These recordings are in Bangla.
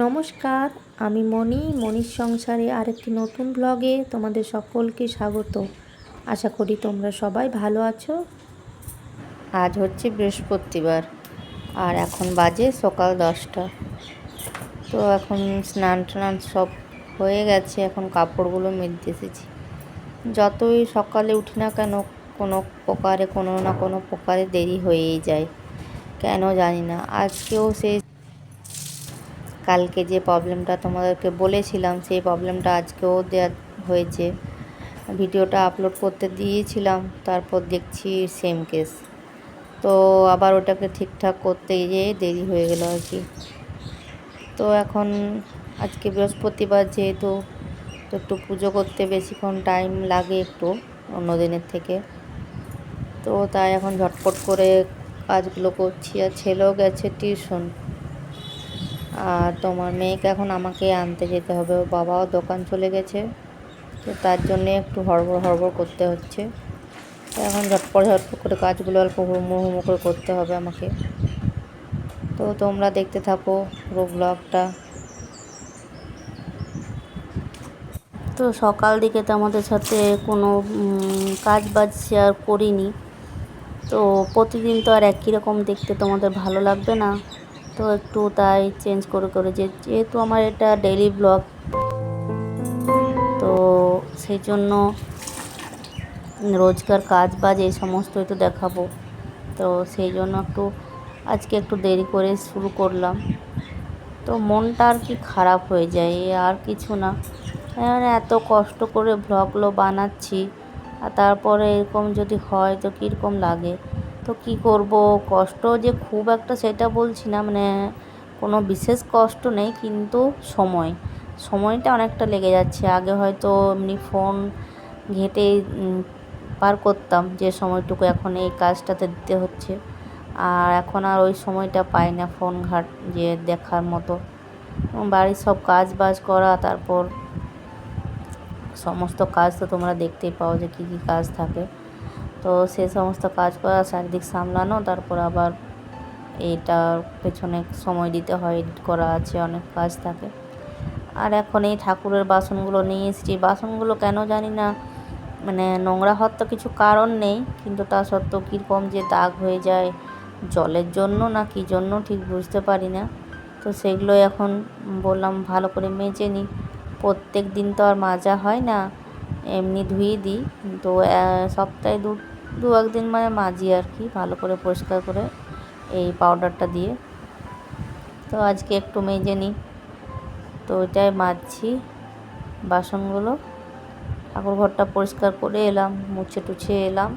নমস্কার, আমি মণি, মণির সংসারে আরেকটি নতুন ব্লগে তোমাদের সকলকে স্বাগত। আশা করি তোমরা সবাই ভালো আছো। আজ হচ্ছে বৃহস্পতিবার, আর এখন বাজে সকাল দশটা। তো এখন স্নান টান সব হয়ে গেছে, এখন কাপড়গুলো মেলতে এসেছি। যতই সকালে উঠি না কেন, কোনো প্রকারে কোনো না কোনো প্রকারে দেরি হয়েই যায়। কেন জানি না, আজকেও সেই কালকে যে প্রবলেমটা তোমাদেরকে বলেছিলাম, সেই প্রবলেমটা আজকেও দেওয়া হয়েছে। ভিডিওটা আপলোড করতে দিয়েছিলাম, তারপর দেখছি সেম কেস তো আবার ওটাকে ঠিকঠাক করতে গিয়ে দেরি হয়ে গেল আর কি। তো এখন আজকে বৃহস্পতিবার যেহেতু, তো একটু পুজো করতে বেশিক্ষণ টাইম লাগে একটু অন্য দিনের থেকে। তো তাই এখন ঝটপট করে কাজগুলো করছি আর ছেলেও গেছে টিউশন আর তোমার মেয়েকে এখন আমাকে আনতে যেতে হবে। ওর বাবাও দোকান চলে গেছে। তো তার জন্যে একটু হড়বড় হড়বড় করতে হচ্ছে। তো এখন ঝটপট ঝটপট করে কাজগুলো অল্প হুমো হুমো করে করতে হবে আমাকে। তো তোমরা দেখতে থাকো পুরো ব্লগটা তো সকাল দিকে তো আমাদের সাথে কোনো কাজ বাজ শেয়ার করিনি। তো প্রতিদিন তো আর একই রকম দেখতে তোমাদের ভালো লাগবে না। তো একটু তাই চেঞ্জ করে করে যে যেহেতু আমার এটা ডেইলি ব্লগ তো সেই জন্য রোজকার কাজ বাজ এই সমস্ত একটু দেখাবো। তো সেই জন্য একটু আজকে একটু দেরি করে শুরু করলাম। তো মনটা আর কি খারাপ হয়ে যায় আর কিছু না। মানে এত কষ্ট করে ভ্লগগুলো বানাচ্ছি, আর তারপরে এরকম যদি হয় তো কীরকম লাগে? তো কি করব? কষ্ট যে খুব একটা সেটা বলছি না মানে কোনো বিশেষ কষ্ট নেই, কিন্তু সময়। সময়টা অনেকটা লেগে যাচ্ছে। আগে হয়তো এমনি ফোন ঘেঁটে পার করতাম যে সময়টুকু এখন এই কাজটাতে দিতে হচ্ছে। আর এখন আর ওই সময়টা পাই না ফোন ঘাট, যে দেখার মতো। বাড়ির সব কাজ বাজ করা, তারপর সমস্ত কাজ তো তোমরা দেখতেই পাও যে কী কী কাজ থাকে। তো সে সমস্ত কাজ করা চারদিক সামলানো, তারপর আবার এইটার পেছনে সময় দিতে হয়, এডিট করা আছে, অনেক কাজ থাকে। আর এখন এই ঠাকুরের বাসনগুলো নিয়ে এসেছি। বাসনগুলো কেন জানি না মানে নোংরা হওয়ার তো কিছু কারণ নেই, কিন্তু তা সত্ত্বেও কীরকম যে দাগ হয়ে যায়, জলের জন্য না কী জন্য ঠিক বুঝতে পারি না। তো সেগুলো এখন বললাম ভালো করে মেজে নিই। প্রত্যেক দিন তো আর মাজা হয় না, এমনি ধুয়ে দিই। কিন্তু সপ্তাহে দু দু একদিন মানে মাজি আর কি, ভালো করে পরিষ্কার করে এই পাউডারটা দিয়ে। তো আজকে একটু মেজে নিই। তো ওইটাই মাজছি বাসনগুলো। ঠাকুর ঘরটা পরিষ্কার করে এলাম, মুছে টুছে এলাম,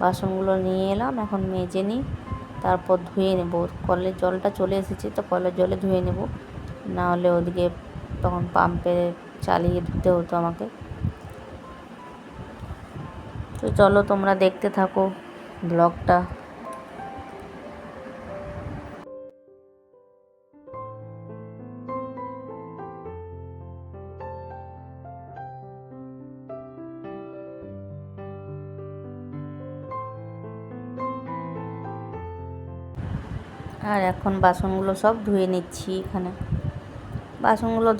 বাসনগুলো নিয়ে এলাম, এখন মেজে নিই। তারপর ধুয়ে নেব। কলের জলটা চলে এসেছে তো কলের জলে ধুয়ে নেব। না হলে ওদিকে তখন পাম্পে চালিয়ে ধুতে হতো আমাকে। তো চলো তোমরা দেখতে থাকো ব্লগটা আর এখন বাসনগুলো সব ধুয়ে নিচ্ছি এখানে। বাসনগুলো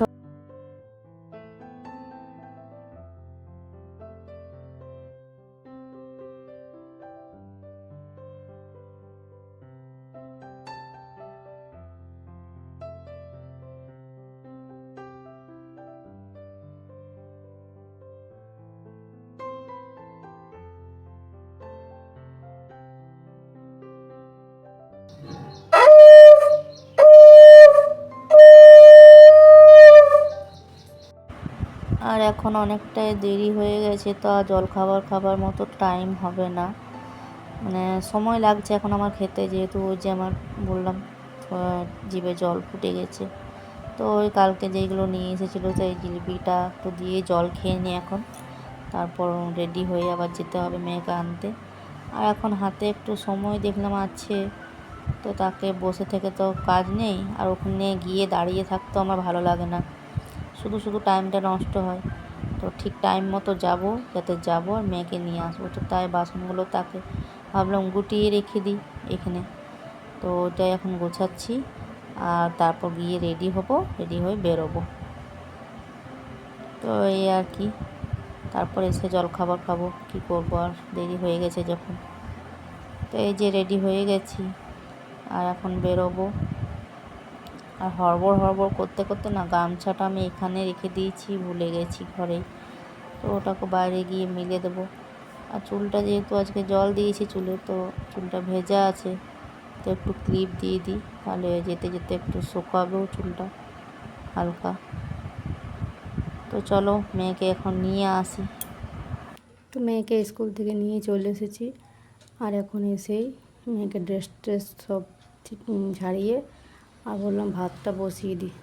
আর এখন অনেকটাই দেরি হয়ে গেছে, তো জল খাবার খাবার মতো টাইম হবে না। মানে সময় লাগছে এখন আমার খেতে, যেহেতু ওই যে আমার বললাম জিভে জল ফুটে গেছে। তো ওই কালকে যেইগুলো নিয়ে এসেছিল, সেই জিলিপিটা একটু দিয়ে জল খেয়ে নিই এখন। তারপর রেডি হয়ে আবার যেতে হবে মেয়েকে আনতে। আর এখন হাতে একটু সময় দেখলাম আছে, তো তাকে বসে থেকে তো কাজ নেই, আর ওখানে গিয়ে দাঁড়িয়ে থাকতেও আমার ভালো লাগে না। শুধু শুধু টাইমটা নষ্ট হয়। তো ঠিক টাইম মতো যাব, যাতে যাব আর মেয়েকে নিয়ে আসব। তো তাই বাসনগুলো তাকে ভাবলাম গুটিয়ে রেখে দিই এখানে। তো ওটাই এখন গোছাচ্ছি আর তারপর গিয়ে রেডি হব রেডি হয়ে বেরোবো। তো এই আর কি। তারপর এসে জল খাবার খাব, কি করব আর? দেরি হয়ে গেছে যখন। তো এই যে রেডি হয়ে গেছি আর এখন বেরোবো। আর হড়বড় হড়বড় করতে করতে না গামছাটা আমি এখানে রেখে দিয়েছি, ভুলে গেছি ঘরে। তো ওটাকে বাইরে গিয়ে মিলে দেবো। আর চুলটা যেহেতু আজকে জল দিয়েছি চুলে, তো চুলটা ভেজা আছে, তো একটু ক্লিপ দিয়ে দিই, তাহলে যেতে যেতে একটু শুকাবেও চুলটা হালকা। তো চলো মেয়েকে এখন নিয়ে আসি। তো মেয়েকে স্কুল থেকে নিয়ে চলে এসেছি, আর এখন এসেই মেয়েকে ড্রেস ট্রেস সব ঝাড়িয়ে আর বললাম, ভাতটা বসিয়ে দিই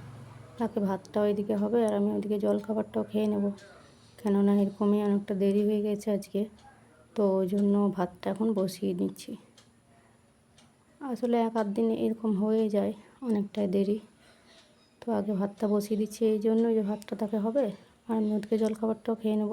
তাকে ভাতটা ওইদিকে হবে আর আমি ওইদিকে জল খাবারটাও খেয়ে নেব। কেননা এরকমই অনেকটা দেরি হয়ে গেছে আজকে, তো ওই জন্য ভাতটা এখন বসিয়ে নিচ্ছি। আসলে এক আধ দিন এরকম হয়ে যায়, অনেকটাই দেরি। তো আগে ভাতটা বসিয়ে দিচ্ছি এই জন্য যে ভাতটা তাকে হবে, আর আমি ওদিকে জল খাবারটাও খেয়ে নেব।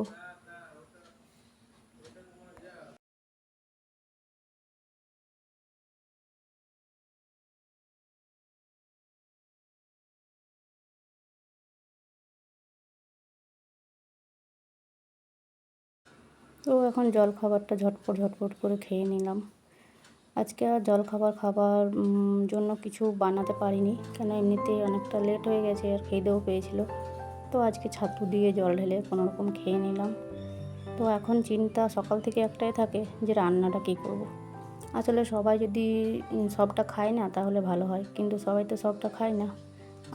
তো এখন জল খাবারটা ঝটপট ঝটপট করে খেয়ে নিলাম। আজকে আর জল খাবার খাবার জন্য কিছু বানাতে পারিনি। কেন এমনিতে অনেকটা লেট হয়ে গেছে, আর খিদেও পেয়েছিল। তো আজকে ছাতু দিয়ে জল ঢেলে কোনো রকম খেয়ে নিলাম। তো এখন চিন্তা সকাল থেকে একটাই থাকে যে রান্নাটা কী করব। আসলে সবাই যদি সবটা খায় না তাহলে ভালো হয়, কিন্তু সবাই তো সবটা খায় না।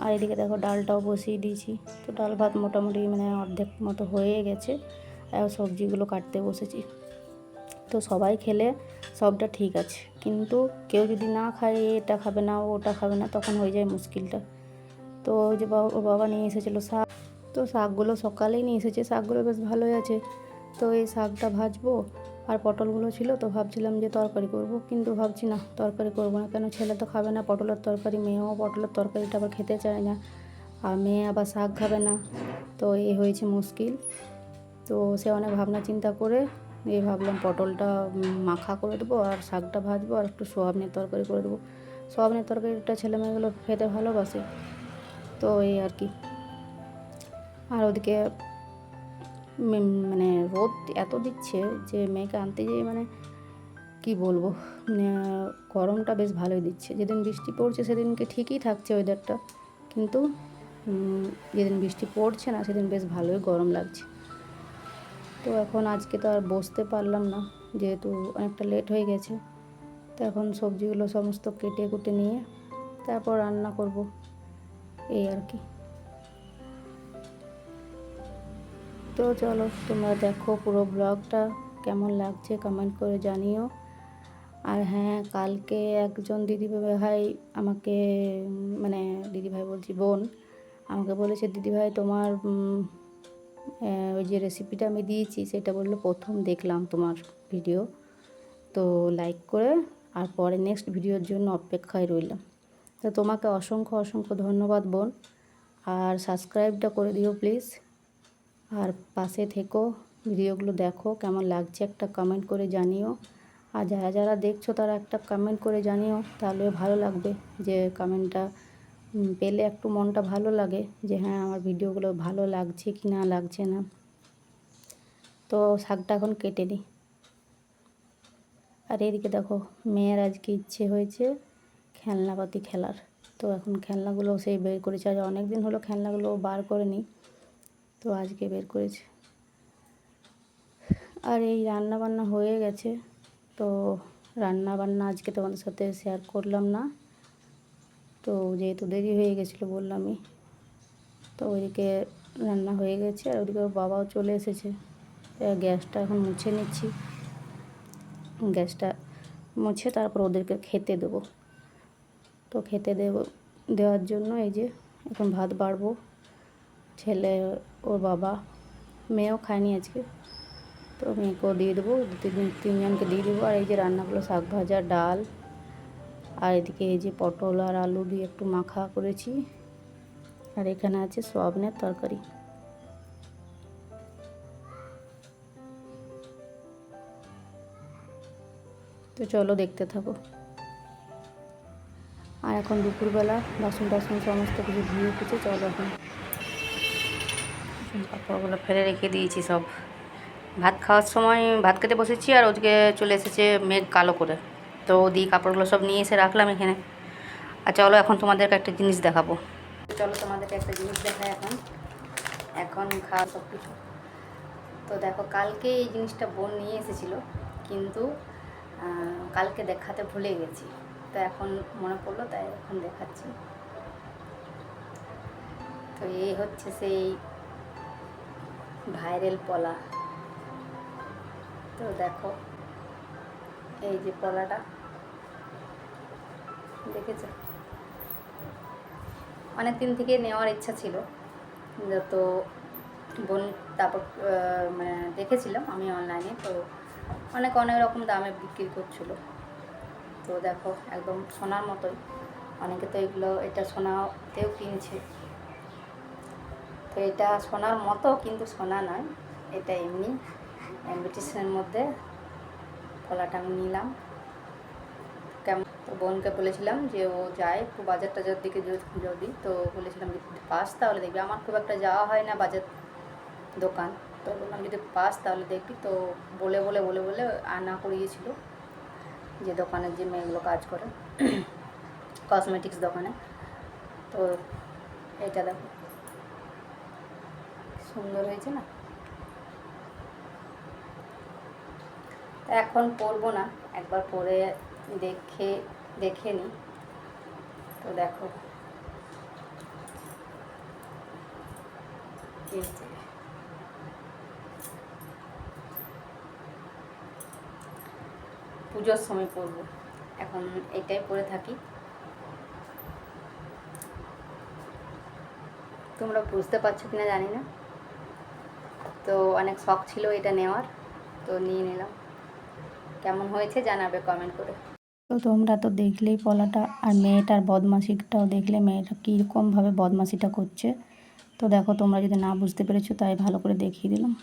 আর এদিকে দেখো ডালটাও বসিয়ে দিয়েছি। তো ডাল ভাত মোটামুটি মানে অর্ধেক মতো হয়ে গেছে। সবজিগুলো কাটতে বসেছি। তো সবাই খেলে সবটা ঠিক আছে। কিন্তু কেউ যদি না খায় এটা খাবে না ওটা খাবে না, তখন হয়ে যায় মুশকিলটা। তো ওই যে বাবা বাবা নিয়ে এসেছিল শাক। তো শাকগুলো সকালেই নিয়ে এসেছে। শাকগুলো বেশ ভালোই আছে। তো এই শাকটা ভাজবো। আর পটলগুলো ছিল তো ভাবছিলাম যে তরকারি করব, কিন্তু ভাবছি না, তরকারি করব না। কেন ছেলে তো খাবে না, পটলের তরকারি, মেয়েও পটলের তরকারিটা আবার খেতে চায় না। আর মেয়ে আবার শাক খাবে না। তো এই হয়েছে মুশকিল। তো সে অনেক ভাবনা চিন্তা করে এই ভাবলাম পটলটা মাখা করে দেবো আর শাকটা ভাজবো আর একটু সোয়াবিনের তরকারি করে দেবো। সোয়াবিনের তরকারিটা ছেলে মেয়েগুলো খেতে ভালোবাসে। তো এই আর কি। আর ওদিকে মানে রোদ এত দিচ্ছে যে মেয়েকে আনতে যেয়ে মানে কি বলব মানে গরমটা বেশ ভালোই দিচ্ছে। যেদিন বৃষ্টি পড়ছে সেদিনকে ঠিকই থাকছে ওয়েদারটা কিন্তু যেদিন বৃষ্টি পড়ছে না সেদিন বেশ ভালোই গরম লাগছে। তো এখন আজকে তো আর বসতে পারলাম না, যেহেতু অনেকটা লেট হয়ে গেছে। তো এখন সবজিগুলো সমস্ত কেটে কুটে নিয়ে তারপর রান্না করব, এই আর কি। তো চলো, তোমরা দেখো পুরো ব্লগটা কেমন লাগছে কমেন্ট করে জানিও। আর হ্যাঁ কালকে একজন দিদি ভাই আমাকে মানে দিদিভাই বলছি বোন, আমাকে বলেছে, দিদিভাই, তোমার ওই যে রেসিপিটা আমি দিয়েছি, সেটা বলল, প্রথম দেখলাম তোমার ভিডিও তো লাইক করে আর পরে নেক্সট ভিডিওর জন্য অপেক্ষায় রইলাম। তো তোমাকে অসংখ্য অসংখ্য ধন্যবাদ, বোন। আর সাবস্ক্রাইবটা করে দিও প্লিজ আর পাশে থেকো ভিডিওগুলো দেখো, কেমন লাগছে একটা কমেন্ট করে জানিও। আর যারা যারা দেখছ তারা একটা কমেন্ট করে জানিও, তাহলে ভালো লাগবে যে কমেন্টটা পেলে একটু মনটা ভালো লাগে যে হ্যাঁ আমার ভিডিওগুলো ভালো লাগছে কি না লাগছে না। তো শাকটা এখন কেটে নিই। আর এদিকে দেখো, মেয়ের আজকে ইচ্ছে হয়েছে খেলনাপাতি খেলার। তো এখন খেলনাগুলো সেই বের করেছে। আজ অনেক দিন হলো খেলনাগুলো বার করে করেনি, তো আজকে বের করেছে। আর এই রান্না বান্না হয়ে গেছে, তো রান্না বান্না আজকে তোমাদের সাথে শেয়ার করলাম না। তো যেহেতু দেরি হয়ে গেছিল বললামই, তো ওইদিকে রান্না হয়ে গেছে আর ওইদিকে ওর বাবাও চলে এসেছে। গ্যাসটা এখন মুছে নিচ্ছি। গ্যাসটা মুছে তারপর ওদেরকে খেতে দেবো। তো খেতে দেবো, দেওয়ার জন্য এই যে এখন ভাত বাড়বো। ছেলে, ওর বাবা, মেয়েও খায়নি আজকে। তো মেয়েকেও দিয়ে দেবো, দু তিন, তিনজনকে দিয়ে দেবো। আর এই যে রান্নাগুলো, শাক ভাজা, ডাল আর এদিকে এই যে পটল আর আলু দিয়ে একটু মাখা করেছি। আর এখানে আছে সোয়াবিনের তরকারি। তো চলো দেখতে থাকো। আর এখন দুপুরবেলা বাসন টাসন সমস্ত কিছু ধুয়ে কুচে চলো এখন কাপড়গুলো ফেলে রেখে দিয়েছি সব। ভাত খাওয়ার সময় ভাত খেতে বসেছি আর ওদিকে চলে এসেছে মেঘ কালো করে। তো ওদিকে কাপড়গুলো সব নিয়ে এসে রাখলাম এখানে। আর চলো এখন তোমাদেরকে একটা জিনিস দেখাবো। চলো তোমাদেরকে একটা জিনিস দেখাই এখন। এখন খাওয়া সব কিছু। তো দেখো, কালকে এই জিনিসটা বোন নিয়ে এসেছিল, কিন্তু কালকে দেখাতে ভুলে গেছি। তো এখন মনে পড়ল, তাই এখন দেখাচ্ছি। তো এই হচ্ছে সেই ভাইরাল পলা। তো দেখো এই যে পলাটা দেখেছ? অনেক দিন থেকে নেওয়ার ইচ্ছা ছিল। তো বোন তারপর মানে দেখেছিলাম আমি অনলাইনে তো অনেক অনেক রকম দামে বিক্রি করছিল। তো দেখো, একদম সোনার মতোই। অনেকে তো এগুলো, এটা সোনাতেও কিনছে। তো এটা সোনার মতো, কিন্তু সোনা নয়। এটা এমনি ইনভিটেশনের মধ্যে। কলাটা আমি নিলাম। কেমন তো বোনকে বলেছিলাম যে ও যায় একটু বাজার টাজার দিকে যদি- তো বলেছিলাম যদি পাস তাহলে দেখবি। আমার খুব একটা যাওয়া হয় না বাজার দোকান। তো বললাম যদি পাস তাহলে দেখবি। তো বলে বলে বলে বলে আনা করিয়েছিল যে দোকানের যে মেয়েগুলো কাজ করে। কসমেটিক্স দোকানে। তো এটা দেখো। সুন্দর হয়েছে না? এখন পরবো না, একবার পরে দেখে দেখে নিই তো দেখো। পুজোর সময় পরবো। এখন এটাই পরে থাকি। তোমরা বুঝতে পারছ কিনা জানি না। তো অনেক শখ ছিল এটা নেওয়ার, তো নিয়ে নিলাম। কেমন হয়েছে জানাবে কমেন্ট করে। তো তোমরা তো দেখলেই পলাটা, আর মেয়েটার বদমাশিটাও দেখলে মেয়েটা কীরকমভাবে বদমাশিটা করছে। তো দেখো তোমরা যদি না বুঝতে পেরেছ তাই ভালো করে দেখিয়ে দিলাম।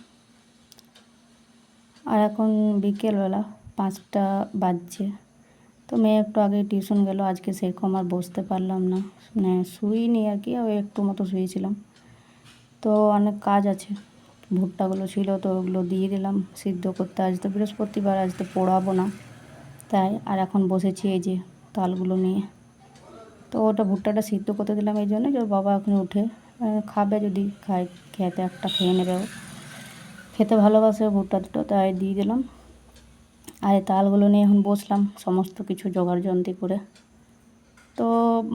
আর এখন বিকেলবেলা পাঁচটা বাজছে। তো মেয়ে একটু আগে টিউশন গেল, আজকে সেরকম আর বসতে পারলাম না। মানে শুইনি আর কি ওই একটু মতো শুয়েছিলাম। তো অনেক কাজ আছে। ভুট্টাগুলো ছিল তো ওগুলো দিয়ে দিলাম, সিদ্ধ করতে। আজ তো বৃহস্পতিবার, আজ তো পোড়াবো না। তাই আর এখন বসেছি এই যে তালগুলো নিয়ে। তো ওটা ভুট্টাটা সিদ্ধ করতে দিলাম এই জন্য যে বাবা এখন উঠে খাবে যদি, খায়, খেতে একটা খেয়ে নেবে খেতে ভালোবাসে ভুট্টা দুটো, তাই দিয়ে দিলাম। আর এই তালগুলো নিয়ে এখন বসলাম, সমস্ত কিছু জোগাড় যন্ত্রী করে। তো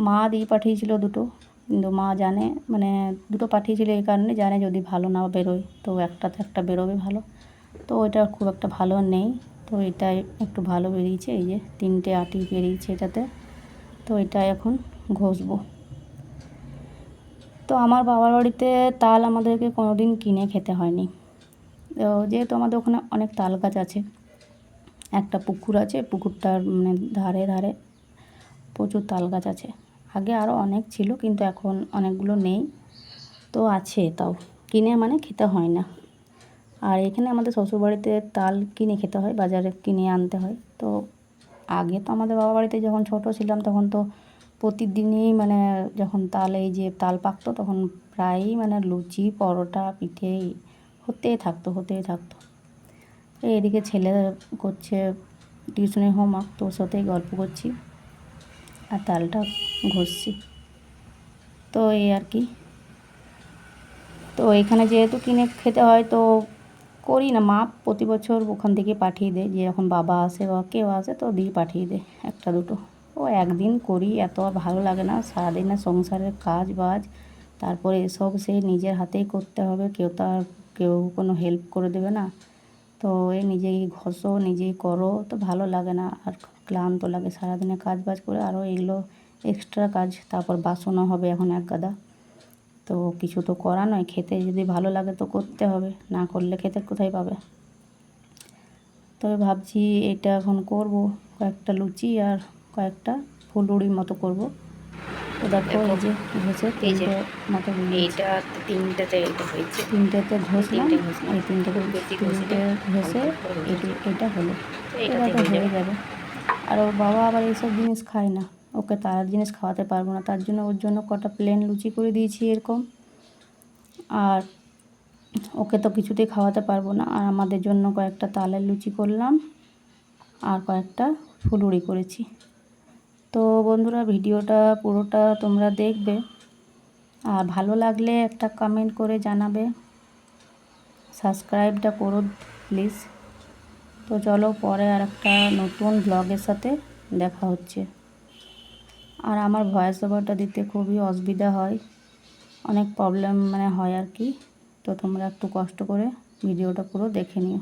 মা দিয়ে পাঠিয়েছিল দুটো কিন্তু মা জানে মানে দুটো পাঠিয়েছিল এই কারণে জানে যদি ভালো না বেরোয়, তো একটাতে একটা বেরোবে ভালো। তো ওইটা খুব একটা ভালো নেই, তো এটাই একটু ভালো বেরিয়েছে, এই যে তিনটে আটি বেরিয়েছে এটাতে। তো এটা এখন ঘষবো। তো আমার বাবার বাড়িতে তাল আমাদেরকে কোনো দিন কিনে খেতে হয়নি। তো যেহেতু আমাদের ওখানে অনেক তাল গাছ আছে, একটা পুকুর আছে, পুকুরটার মানে ধারে ধারে প্রচুর তাল গাছ আছে। আগে আরও অনেক ছিল, কিন্তু এখন অনেকগুলো নেই। তো আছে তাও। কিনে মানে খেতে হয় না। আর এখানে আমাদের শ্বশুরবাড়িতে তাল কিনে খেতে হয়, বাজারে কিনে আনতে হয়। তো আগে তো আমাদের বাবা বাড়িতে যখন ছোট ছিলাম, তখন তো প্রতিদিনই মানে যখন তাল, এই যে তাল পাকতো, তখন প্রায়ই মানে লুচি, পরোটা, পিঠে, হতেই থাকতো হতেই থাকতো। এদিকে ছেলে করছে টিউশনের হোমওয়ার্ক, তোর সাথেই গল্প করছি। আর তালটা ঘষছি। তো এই আর কি। তো এখানে যেহেতু কিনে খেতে হয়, তো করি না, মা প্রতি বছর ওখান থেকে পাঠিয়ে দেয়। যে যখন বাবা আসে বা কেউ আসে, তো দিয়ে পাঠিয়ে দেয় একটা দুটো। ও একদিন করি, এত আর ভালো লাগে না। সারাদিনের সংসারের কাজ বাজ, তারপরে এসব সেই নিজের হাতেই করতে হবে। কেউ তো আর, কেউ কোনো হেল্প করে দেবে না। তো এই নিজেই ঘষো, নিজেই করো, তো ভালো লাগে না। আর ক্লান্ত লাগে সারাদিনে কাজ বাজ করে আরও এগুলো এক্সট্রা কাজ তারপর বাসনও হবে এখন এক গাদা। তো কিছু তো করা নয় খেতে যদি ভালো লাগে তো করতে হবে না করলে খেতে কোথায় পাবে? তবে ভাবছি এটা এখন করব কয়েকটা লুচি আর কয়েকটা ফুলুড়ির মতো করব। তো দেখো এই যে ঘষে তিনটে মতো। এইটা তিনটাতে হয়েছে। তিনটেতে ঘষলাম এই তিনটে বেশি ঘষলে তিনটে ঘষে। এটি হলো। এটা তো হয়ে যাবে। আর ওর বাবা আবার এইসব জিনিস খায় না। ওকে তার জিনিস খাওয়াতে পারব না। তার জন্য ওর জন্য কটা প্লেন লুচি করে দিয়েছি এরকম। আর ওকে তো কিছুতেই খাওয়াতে পারব না। আর আমাদের জন্য কয়েকটা তালের লুচি করলাম। আর কয়েকটা ফুলুরি করেছি। তো বন্ধুরা, ভিডিওটা পুরোটা তোমরা দেখবে। আর ভালো লাগলে একটা কমেন্ট করে জানাবে। সাবস্ক্রাইবটা করো প্লিজ তো চলো পরে আর একটা নতুন ব্লগের সাথে দেখা হচ্ছে। আর আমার ভয়েস ওভারটা দিতে খুবই অসুবিধা হয়। অনেক প্রবলেম মানে হয় আর কি। তো তোমরা একটু কষ্ট করে ভিডিওটা পুরো দেখে নিও।